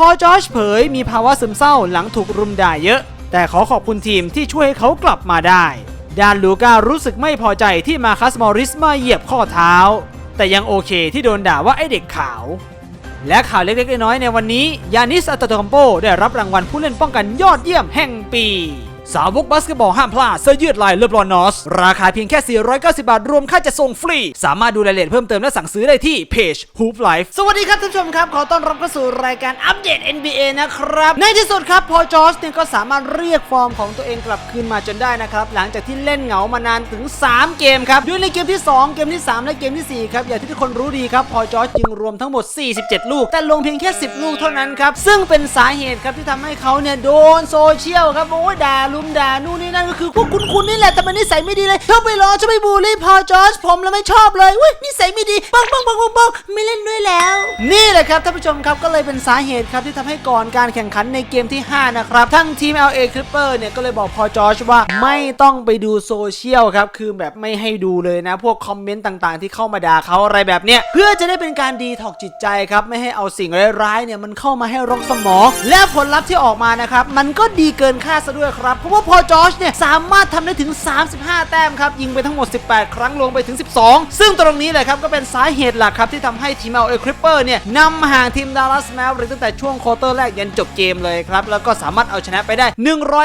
พอจอชเผยมีภาวะซึมเศร้าหลังถูกรุมด่าเยอะ แต่ขอขอบคุณทีมที่ช่วยให้เขากลับมาได้ ดานลูก้ารู้สึกไม่พอใจที่มาคัสมอริสมาเหยียบข้อเท้า แต่ยังโอเคที่โดนด่าว่าไอเด็กขาว และข่าวเล็กๆน้อยๆในวันนี้ ยานิสอัตโตคอมโปได้รับรางวัลผู้เล่นป้องกันยอดเยี่ยมแห่งปี สาวกบาสเกตบอลห้ามพลาดเสื้อยืดลายเลบรอนนอส ราคาเพียงแค่ 490 บาท รวมค่าจะส่งฟรี สามารถดูรายละเอียดเพิ่มเติมและสั่งซื้อได้ที่เพจ Hoop Life สวัสดีครับท่านผู้ชมครับ ขอต้อนรับเข้าสู่รายการอัปเดต NBA นะครับ ในที่สุดครับ พอจอร์จเนี่ยก็สามารถเรียกฟอร์มของตัวเองกลับคืนมาจนได้นะครับ หลังจากที่เล่นเหงามานานถึง 3 เกมครับด้วยในเกมที่ 2 เกมที่ 3 และเกมทีสี่4 ครับ อย่างที่ทุกคนรู้ดีครับ พอจอร์จยิงรวมทั้งหมด 47 ลูก แต่ลงเพียงแค่ 10 ลูกเท่านั้นครับซึ่งเป็นสาเหตุครับที่ทำให้เขาเนี่ยโดนโซเชียลครับโอ้ด่าลุมด่านู่นนี่นั่นก็คือพวกคุณคุณนี่แหละแต่มันนิสัยไม่ดีเลยชอบไปล้อชอบไปบูลลี่พอจอร์จผมแล้วไม่ชอบเลยเว้ยนิสัยไม่ดีปังปังปังปังปังไม่เล่นด้วยแล้ว นี่แหละครับท่านผู้ชมครับก็เลยเป็นสาเหตุครับที่ทำให้ก่อนการแข่งขันในเกมที่ 5 นะครับ ทั้งทีม LA Clipper เนี่ยก็เลยบอกพอจอร์จว่าไม่ต้องไปดูโซเชียลครับคือแบบไม่ให้ดูเลยนะ พวกคอมเมนต์ต่างๆ ที่เข้ามาด่าเขาอะไรแบบเนี้ยเพื่อจะได้เป็นการดีถอกจิตใจครับไม่ให้เอาสิ่งร้ายๆเนี่ยมันเข้ามาให้รกสมอง และผลลัพธ์ที่ออกมานะครับมันก็ดีเกินคาดซะด้วยครับพราะว่าพอจอร์จเนี่ยสามารถทำได้ถึง 35 แต้มครับ ยิงไปทั้งหมด 18 ครั้งลงไปถึง 12 ซึ่งตรงนี้แหละครับ ก็เป็นสาเหตุหลักครับที่ทำให้ทีม LA Clipper เนี่ยนำห่างทีม Dallas Mavericks ตั้งแต่ช่วงควอเตอร์แรกยันจบเกมเลยครับ แล้วก็สามารถเอาชนะไปได้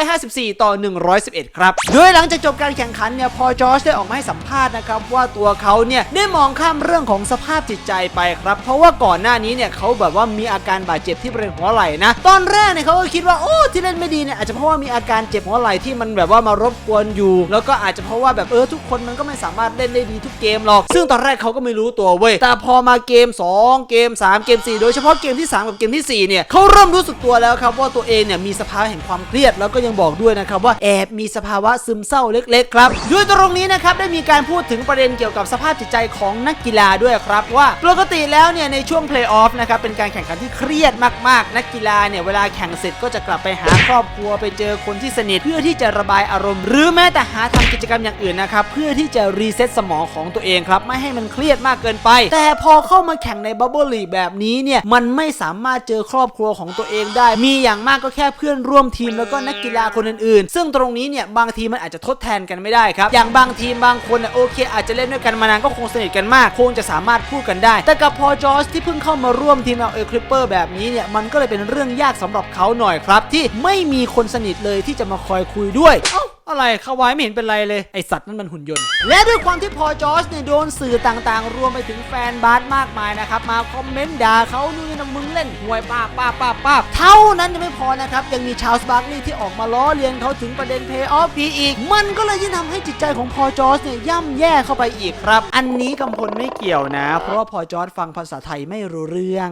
154 ต่อ 111 ครับ โดยหลังจากจบการแข่งขันเนี่ยพอจอร์จได้ออกมาให้สัมภาษณ์นะครับว่าตัวเขาเนี่ยได้มองข้ามเรื่องของสภาพจิตใจไปครับ เพราะว่าก่อนหน้านี้เนี่ยเขาแบบว่ามีอาการบาดเจ็บที่บริเวณหัวไหล่นะตอนแรกเนี่ยเขาก็คิดว่าโอ้ที่เล่นไม่ดีเนี่ยอาจจะเพราะว่ามีอาการเจ็บหัวไหล่ที่มันแบบว่ามารบกวนอยู่ แล้วก็อาจจะเพราะว่าแบบเออทุกคนมันก็ไม่สามารถเล่นได้ดีทุกเกมหรอก ซึ่งตอนแรกเขาก็ไม่รู้ตัวเว้ยแต่พอมาเกม 2 เกม 3 เกม 4 โดยเฉพาะเกมที่ 3 กับเกมทีสี่ 4 เนี่ยเขาเริ่มรู้สึกตัวแล้วครับว่าตัวเองเนี่ยมีสภาวะแห่งความเครียดแล้วก็ยังบอกด้วยนะครับว่าแอบมีสภาวะซึมเศร้าเล็ก ๆ ครับด้วยตรงนี้นะครับได้มีการพูดถึงประเด็นเกี่ยวกับสภาพจิตใจของนักกีฬาด้วยครับว่าปกติแล้วเนี่ยในช่วงเพลย์ออฟนะครับเป็นการแข่งขันที่เครียดมากๆ นักกีฬาเนี่ยเวลาแข่งเสร็จก็จะกลับไปหาครอบครัวไปเจอคนที่สนิทเพื่อที่จะระบายอารมณ์ หรือแม้แต่หาทำกิจกรรมอย่างอื่นนะครับเพื่อที่จะรีเซ็ตสมองของตัวเองครับไม่ให้มันเครียดมากเกินไป แต่พอเข้ามาแข่งในบับเบิลลีแบบนี้เนี่ยมันไม่สามารถเจอครอบครัวของตัวเองได้ มีอย่างมากก็แค่เพื่อนร่วมทีมแล้วก็นักกีฬาคนอื่นๆ ซึ่งตรงนี้เนี่ยบางทีมันอาจจะทดแทนกันไม่ได้ครับอย่างบางทีมบางคนเนี่ยโอเค อาจจะเล่นด้วยกันมานานก็คงสนิทกันมาก คงจะสามารถพูดกันได้ แต่กับพอจอร์จที่เพิ่งเข้ามาร่วมทีมเอาเอคลิปเปอร์แบบนี้เนี่ยมันก็เลยเป็นเรื่องยากสำหรับเขาหน่อยครับ ที่ไม่มีคนสนิทเลยที่จะมาคอยคุยด้วย เอ้าอะไรเขาไว้ไม่เห็นเป็นไรเลย ไอสัตว์นั่นมันหุ่นยนต์ และด้วยความที่พอจอร์จเนี่ยโดนสื่อต่างๆ รวมไปถึงแฟนบาสมากมายนะครับ มาคอมเมนต์ด่าเขานู่นนี่นะมึงเล่นห่วยป้าป้าป้าป้าเท่านั้นยังไม่พอนะครับ ยังมีชาลส์บาร์กลีย์ที่ออกมาล้อเลียนเขาถึงประเด็นเพย์ออฟพีอีก มันก็เลยยิ่งทำให้จิตใจของพอจอร์จเนี่ยย่ำแย่เข้าไปอีกครับ อันนี้กำพลไม่เกี่ยวนะ เพราะว่าพอจอร์จฟังภาษาไทยไม่รู้เรื่อง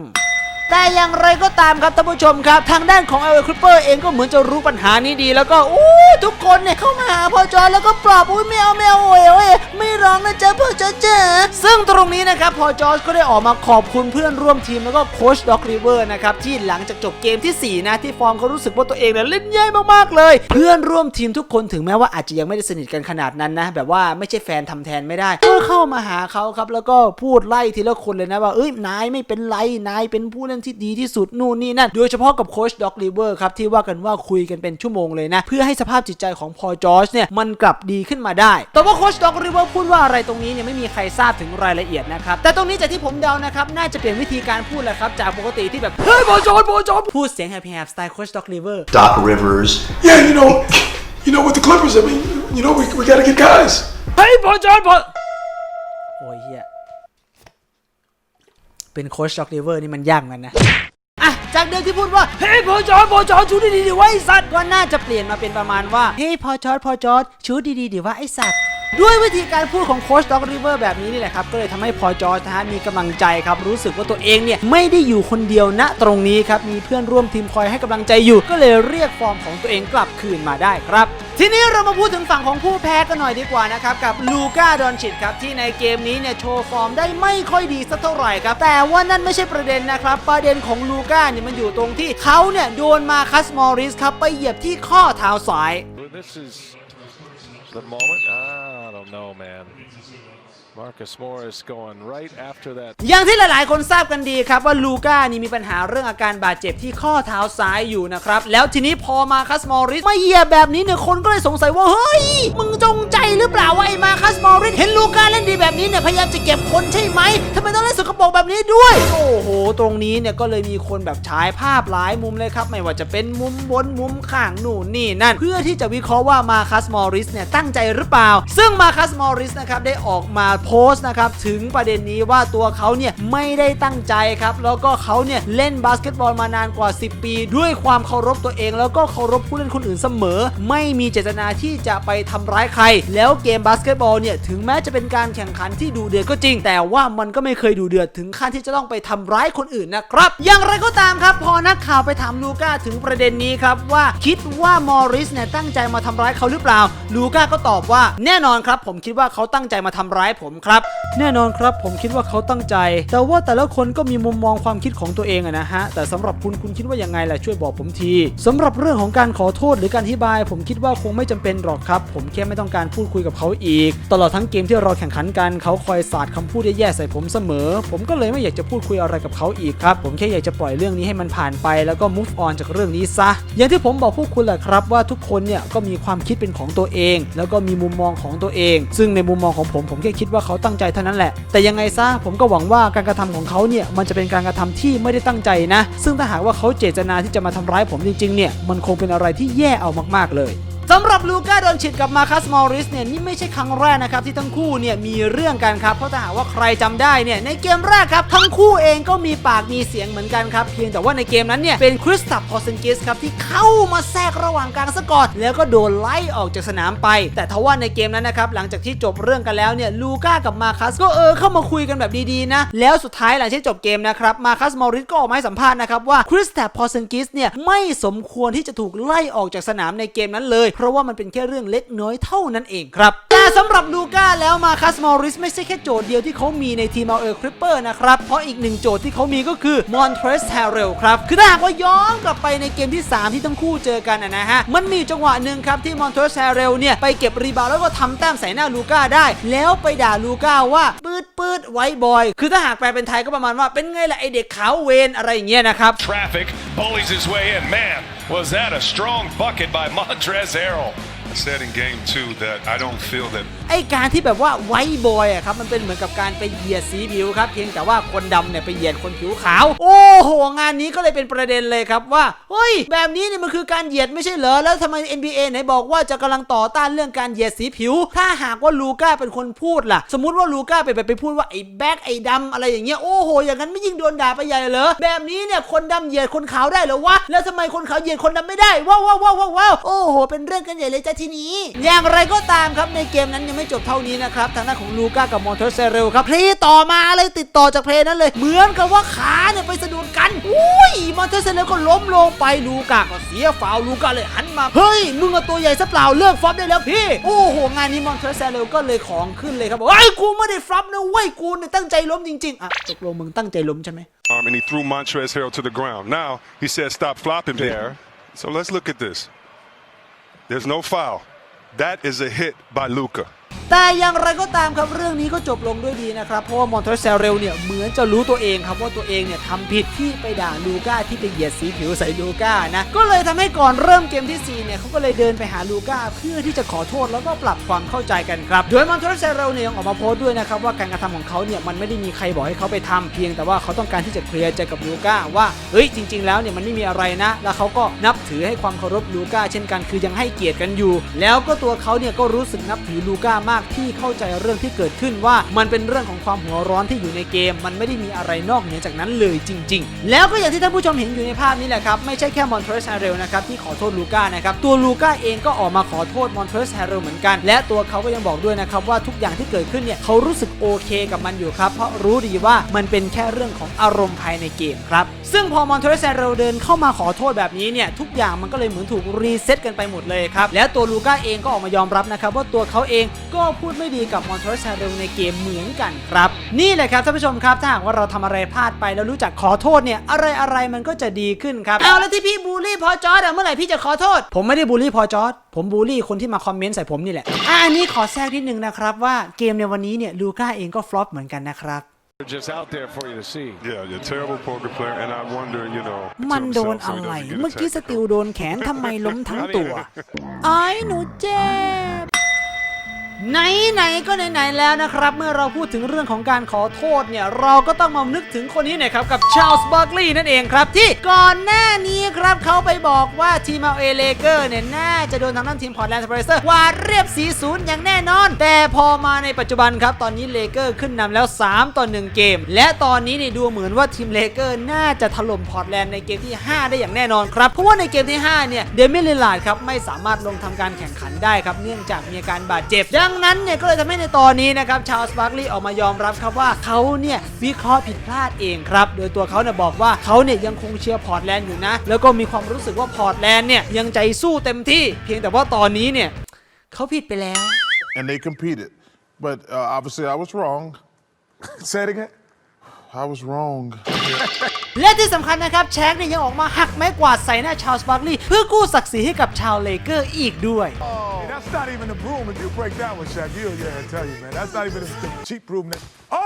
แต่อย่างไรก็ตามครับท่านผู้ชมครับ ทางด้านของเอลคริปเปอร์เองก็เหมือนจะรู้ปัญหานี้ดี แล้วก็อู้ทุกคนเนี่ยเข้ามาหาพ่อจอแล้วก็ปลอบอุ้ยไม่เอาไม่เอาโอ้ยโอ้ยไม่ร้องนะจ๊ะพ่อจอเจ๋อซึ่งตรงนี้นะครับพ่อจอร์จก็ได้ออกมาขอบคุณเพื่อนร่วมทีมแล้วก็โค้ชด็อกริเวอร์นะครับที่หลังจากจบเกมทีสี่ 4 นะ ที่ฟอร์มเขารู้สึกว่าตัวเองเนี่ยเล่นแย่มากๆเลย เพื่อนร่วมทีมทุกคนถึงแม้ว่าอาจจะยังไม่ได้สนิทกันขนาดนั้นนะ แบบว่าไม่ใช่แฟนทำแทนไม่ได้ก็เข้ามาหาเขาครับแล้วก็พูดไล่ทีละคนเลยนะว่าเอ้ยนายไม่เป็นไรนายเป็นผู้เล่นที่ดีที่สุดนู่นนี่นั่น โดยเฉพาะกับโค้ชด็อกลิเวอร์ครับที่ว่ากันว่าคุยกันเป็นชั่วโมงเลยนะ เพื่อให้สภาพจิตใจของพอจอร์จเนี่ยมันกลับดีขึ้นมาได้ แต่ว่าโค้ชด็อกลิเวอร์พูดว่าอะไรตรงนี้เนี่ยไม่มีใครทราบถึงรายละเอียดนะครับแต่ตรงนี้จากที่ผมเดานะครับน่าจะเปลี่ยนวิธีการพูดแหละครับจากปกติที่แบบเฮ้ยพอจอร์จพอจอร์จพูดเสียงแหบๆสไตล์โค้ชด็อกลิเวอร์ Doc Rivers. Yeah, you know, you know, with the Clippers, I mean, you know, we, we got to get guys. เฮ้ยพอจอร์จ เป็นโค้ชด็อกลิเวอร์นี่มันยากเหมือนกันนะอะจากเดิมที่พูดว่า เฮ้ยพอจอร์จพอจอร์จชูดีๆดิวะไอสัตว์ก็น่าจะเปลี่ยนมาเป็นประมาณว่า เฮ้ยพอจอร์จพอจอร์จชูดีๆดิวะไอสัตว์ด้วยวิธีการพูดของโค้ชด็อกริเวอร์แบบนี้นี่แหละครับ ก็เลยทำให้พอจอร์จนะฮะมีกำลังใจครับ รู้สึกว่าตัวเองเนี่ย ไม่ได้อยู่คนเดียวณตรงนี้ครับ มีเพื่อนร่วมทีมคอยให้กำลังใจอยู่ ก็เลยเรียกฟอร์มของตัวเองกลับคืนมาได้ครับ ทีนี้เรามาพูดถึงฝั่งของผู้แพ้กันหน่อยดีกว่านะครับ กับลูก้าดอนชิตครับ ที่ในเกมนี้เนี่ยโชว์ฟอร์มได้ไม่ค่อยดีสักเท่าไหร่ครับ แต่ว่านั่นไม่ใช่ประเด็นนะครับ ประเด็นของลูก้าเนี่ยมันอยู่ตรงที่เขาเนี่ยโดนมาคัสมอริสครับไปเหยียบที่ข้อเท้าซ้าย This is the moment. I don't know, man. Marcus Morris going right after that. อย่างที่หลาย ๆ คนทราบกันดีครับว่าลูก้านี่มีปัญหาเรื่องอาการบาดเจ็บที่ข้อเท้าซ้ายอยู่นะครับ แล้วทีนี้พอมาคัสมอริสมาเหยียบแบบนี้เนี่ยคนก็เลยสงสัยว่า เฮ้ย มึงจงใจหรือเปล่าว่าไอ้มาคัสมอริสเห็นลูก้าเล่นดีแบบนี้เนี่ยพยายามจะเก็บคนใช่ไหมทำไมต้องเล่นส ปรกแบบนี้ด้วย โอ้โห ตรงนี้เนี่ยก็เลยมีคนแบบฉายภาพหลายมุมเลยครับ ไม่ว่าจะเป็นมุมบนมุมข้างหนู่นนี่นั่น เพื่อที่จะวิเคราะห์ว่ามาคัสมอริสเนี่ยตั้งใจหรือเปล่า ซึ่งมาคัสมอริสนะครับได้ออกมาโพสต์นะครับถึงประเด็นนี้ว่าตัวเขาเนี่ยไม่ได้ตั้งใจครับ แล้วก็เขาเนี่ยเล่นบาสเกตบอลมานานกว่า 10 ปี ด้วยความเคารพตัวเอง แล้วก็เคารพผู้เล่นคนอื่นเสมอ ไม่มีเจตนาที่จะไปทำร้ายใคร แล้วเกมบาสเกตบอลเนี่ยถึงแม้จะเป็นการแข่งขันที่ดูเดือดก็จริง แต่ว่ามันก็ไม่เคยดูเดือดถึงขั้นที่จะต้องไปทำร้ายคนอื่นนะครับ อย่างไรก็ตามครับ พอนักข่าวไปถามลูก้าถึงประเด็นนี้ครับว่าคิดว่ามอริสเนี่ยตั้งใจมาทำร้ายเขาหรือเปล่า ลูก้าก็ตอบว่าแน่นอนครับ ผมคิดว่าเขาตั้งใจมาทำร้ายผมครับ แน่นอนครับผมคิดว่าเขาตั้งใจ แต่ว่าแต่ละคนก็มีมุมมองความคิดของตัวเองอะนะฮะแต่สำหรับคุณคุณคิดว่ายังไงล่ะช่วยบอกผมทีสำหรับเรื่องของการขอโทษหรือการอธิบาย ผมคิดว่าคงไม่จำเป็นหรอกครับ ผมแค่ไม่ต้องการพูดคุยกับเขาอีก ตลอดทั้งเกมที่เราแข่งขันกันเขาคอยสาดคำพูดแย่ๆใส่ผมเสมอ ผมก็เลยไม่อยากจะพูดคุยอะไรกับเขาอีกครับ ผมแค่อยากจะปล่อยเรื่องนี้ให้มันผ่านไป แล้วก็ move on จากเรื่องนี้ซะ อย่างที่ผมบอกพวกคุณแหละครับว่าทุกคนเนี่ยก็มีความคิดเป็นของตัวเอง แล้วก็มีมุมมองของตัวเอง ซึ่งในมุมมองของผมผมแค่คิดว่าเขาตั้งใจเท่านั้นแหละ แต่ยังไงซะผมก็หวังว่าการกระทำของเขาเนี่ยมันจะเป็นการกระทำที่ไม่ได้ตั้งใจนะ ซึ่งถ้าหากว่าเขาเจตนาที่จะมาทำร้ายผมจริงๆเนี่ยมันคงเป็นอะไรที่แย่เอามากๆเลย สำหรับลูก้าโดนฉิดกับมาคัสมอริสเนี่ยนี่ไม่ใช่ครั้งแรกนะครับที่ทั้งคู่เนี่ยมีเรื่องกันครับเพราะถ้าหากว่าใครจำได้เนี่ยในเกมแรกครับทั้งคู่เองก็มีปากมีเสียงเหมือนกันครับเพียงแต่ว่าในเกมนั้นเนี่ยเป็นคริสตับพอเซนกิสครับที่เข้ามาแทรกระหว่างกลางซะก่อนแล้วก็โดนไล่ออกจากสนามไป แต่ทว่าในเกมนั้นนะครับหลังจากที่จบเรื่องกันแล้วเนี่ยลูก้ากับมาคัสก็เออเข้ามาคุยกันแบบดีๆนะแล้วสุดท้ายหลังจากจบเกมนะครับมาคัสมอริสก็ออกมาให้สัมภาษณ์นะครับว่าคริสตับพอเซนกิสเนี่ยไม่สมควรที่จะถูกไล่ออกจากสนามในเกมนั้นเลยเราะว่ามันเป็นแค่เรื่องเล็กน้อยเท่านั้นเองครับ แต่สำหรับลูก้าแล้วมาคัสมอริสไม่ใช่แค่โจทย์เดียวที่เขามีในทีมเอาเออคริปเปอร์นะครับ เพราะอีกหนึ่งโจทย์ที่เขามีก็คือมอนเทรสแฮร์เรลครับ คือถ้าหากว่าย้อนกลับไปในเกมที่ 3 ที่ทั้งคู่เจอกันนะนะฮะ มันมีจังหวะหนึ่งครับที่มอนเทรสแฮร์เรลเนี่ย ไปเก็บรีบาวด์แล้วก็ทำแต้มใส่หน้าลูก้าได้ แล้วไปด่าลูก้าว่าปืดปืดไว้บอย คือถ้าหากแปลเป็นไทยก็ประมาณว่าเป็นไงล่ะไอเด็กขาวเวนอะไรอย่างเงี้ยนะครับ traffic, bullies his way in. Man, was that a strong bucket by Montrez Harrell. Said in game two that I don't feel that ไอการที่แบบว่าไวบอยอะครับมันเป็นเหมือนกับการไปเหยียดสีผิวครับเพียงแต่ว่าคนดำเนี่ยไปเหยียดคนผิวขาว โอ้โห งานนี้ก็เลยเป็นประเด็นเลยครับว่าเฮ้ยแบบนี้เนี่ยมันคือการเหยียดไม่ใช่เหรอแล้วทำไม NBA ไหนบอกว่าจะกำลังต่อต้านเรื่องการเหยียดสีผิว ถ้าหากว่าลูก้าเป็นคนพูดล่ะ สมมติว่าลูก้าไปไปไปพูดว่าไอ้แบ็คไอ้ดำอะไรอย่างเงี้ยโอ้โหอย่างนั้นไม่ยิ่งโดนด่าไปใหญ่เลยเหรอแบบนี้เนี่ยคนดำเหยียดคนขาวได้เหรอวะแล้วทำไมคนขาวเหยียดคนดำไม่ได้ว้าวว้าวว้าวว้าวว้าวโอ้โหเป็นเรื่องกันใหญ่เลยจ้าทีนี้ อย่างไรก็ตามครับในเกมนั้นยังไม่จบเท่านี้นะครับ ทางด้านของลูก้ากับมอนเทสเซเรลครับเพลย์ต่อมาเลยติดต่อจากเพลย์นั้นเลย เหมือนกับว่าขาเนี่ยไปสะดุดกันอุ้ยมอนเทสเซเรลก็ล้มลงไปลูก้าก็เสียฟาวูก้าเลยหันมาเฮ้ยมึงอะตัวใหญ่ซะเปล่าเลิกฟลอปได้แล้วพี่โอ้โหงานนี้มอนเทสเซเรลก็เลยของขึ้นเลยครับบอกไอ้กูไม่ได้ฟลอปนะเว้ยกูเนี่ยตั้งใจล้มจริงๆอะตกลงมึงตั้งใจล้มใช่ไหม arm and he threw Montrez Harrell to the ground. Now he said stop flopping there. So let's look at this. There's no foul. That is a hit by Luca. แต่อย่างไรก็ตามครับเรื่องนี้ก็จบลงด้วยดีนะครับ เพราะว่ามอนเทเซเรลเนี่ยเหมือนจะรู้ตัวเองครับว่าตัวเองเนี่ยทำผิดที่ไปด่าลูก้าที่ไปเหยียดสีผิวใส่ลูก้านะก็เลยทำให้ก่อนเริ่มเกมที่ 4 เนี่ยเขาก็เลยเดินไปหาลูก้าเพื่อที่จะขอโทษแล้วก็ปรับความเข้าใจกันครับโดยมอนเทเซเรลเนี่ยยังออกมาโพสต์ด้วยนะครับว่าการกระทำของเขาเนี่ยมันไม่ได้มีใครบอกให้เขาไปทำเพียง แต่ว่าเขาต้องการที่จะเคลียร์ใจกับลูก้าว่าเฮ้ยจริง ๆ แล้วเนี่ยมันไม่มีอะไรนะ แล้วเขาก็นับถือให้ความเคารพลูก้าเช่นกันคือยังให้เกียรติกันอยู่ แล้วก็ตัวเขาเนี่ยก็รู้สึกนับถือลูก้ามากที่เข้าใจเรื่องที่เกิดขึ้นว่ามันเป็นเรื่องของความหัวร้อนที่อยู่ในเกม มันไม่ได้มีอะไรนอกเหนือจากนั้นเลยจริง ๆ แล้วก็อย่างที่ท่านผู้ชมเห็นอยู่ในภาพนี้แหละครับไม่ใช่แค่มอนเทรสแฮเรลนะครับที่ขอโทษลูก้านะครับตัวลูก้าเองก็ออกมาขอโทษมอนเทรสแฮเรลเหมือนกัน และตัวเขาก็ยังบอกด้วยนะครับว่าทุกอย่างที่เกิดขึ้นเนี่ยเขารู้สึกโอเคกับมันอยู่ครับเพราะรู้ดีว่ามันเป็นแค่เรื่องของอารมณ์ภายในเกมครับซึ่งพอมอนเทรสแฮเรลเดินเข้ามาขอโทษแบบนี้เนี่ยทุกอย่างมันก็เลยเหมือนถูกรีเซ็ตกันไปหมดเลยครับแล้วตัวลูก้าเองก็ออกมายอมรับนะครับว่าตัวเขาเองก็พูดไม่ดีกับมอนทรัสเดลในเกมเหมือนกันครับ นี่แหละครับท่านผู้ชมครับ ถ้าหากว่าเราทำอะไรพลาดไปแล้วรู้จักขอโทษเนี่ยอะไรอะไรๆมันก็จะดีขึ้นครับเอาแล้วที่พี่บูลลี่พอจอร์ดอะเมื่อไหร่พี่จะขอโทษ ผมไม่ได้บูลลี่พอจอร์ดผมบูลลี่คนที่มาคอมเมนต์ใส่ผมนี่แหละอะอันนี้ขอแทรกนิดนึงนะครับว่าเกมในวันนี้เนี่ยลูก้าเองก็ฟลอปเหมือนกันนะครับ They're just out there for you to see. Yeah, you're a terrible poker player, and I wonder, you know. to มันโดน himself so he อะไร doesn't get เมื่อกี้ส attacked. ติลโดนแขนทำไมล้มทั้งตัวไอ้หนูเจ็บ ไหนไหนๆก็ไหนๆแล้วนะครับ เมื่อเราพูดถึงเรื่องของการขอโทษเนี่ย เราก็ต้องมานึกถึงคนนี้หน่อยครับ กับชาลส์บาร์กลีย์นั่นเองครับ ที่ก่อนหน้านี้ครับเขาไปบอกว่าทีมเอาเอเลเกอร์เนี่ย น่าจะโดนทางด้านทีมพอร์ตแลนด์สเปเซอร์วาดเรียบ4-0อย่างแน่นอน แต่พอมาในปัจจุบันครับ ตอนนี้เลเกอร์ขึ้นนำแล้ว 3 ต่อ 1 เกม และตอนนี้เนี่ยดูเหมือนว่าทีมเลเกอร์น่าจะถล่มพอร์ตแลนด์ในเกมที่ 5 ได้อย่างแน่นอนครับเพราะว่าในเกมที่5เนี่ยเดมิลิลาร์ดครับไม่สามารถลงทำการแข่งขันได้ครับเนื่องจากมีอาการบาดเจ็บดังนั้นเนี่ยก็เลยทำให้ในตอนนี้นะครับชาลส์บาร์กลีย์ออกมายอมรับครับว่าเขาเนี่ยวิเคราะห์ผิดพลาดเองครับ โดยตัวเขาเนี่ยบอกว่าเขาเนี่ยยังคงเชียร์พอร์ตแลนด์อยู่นะ แล้วก็มีความรู้สึกว่าพอร์ตแลนด์เนี่ยยังใจสู้เต็มที่เพียงแต่ว่าตอนนี้เนี่ยเขาผิดไปแล้ว and they competed. But uh, obviously, I was wrong. Say it again. I was wrong. และที่สำคัญนะครับแชกเนี่ยยังออกมาหักไม้กวาดใส่หน้าชาลส์บาร์กลีย์เพื่อกู้ศักดิ์ศรีให้กับชาวเลเกอร์อีกด้วย Hey, that's not even a broom. If you break that one, Shaq, you yeah, I tell you, man, that's not even a cheap broom. That, oh,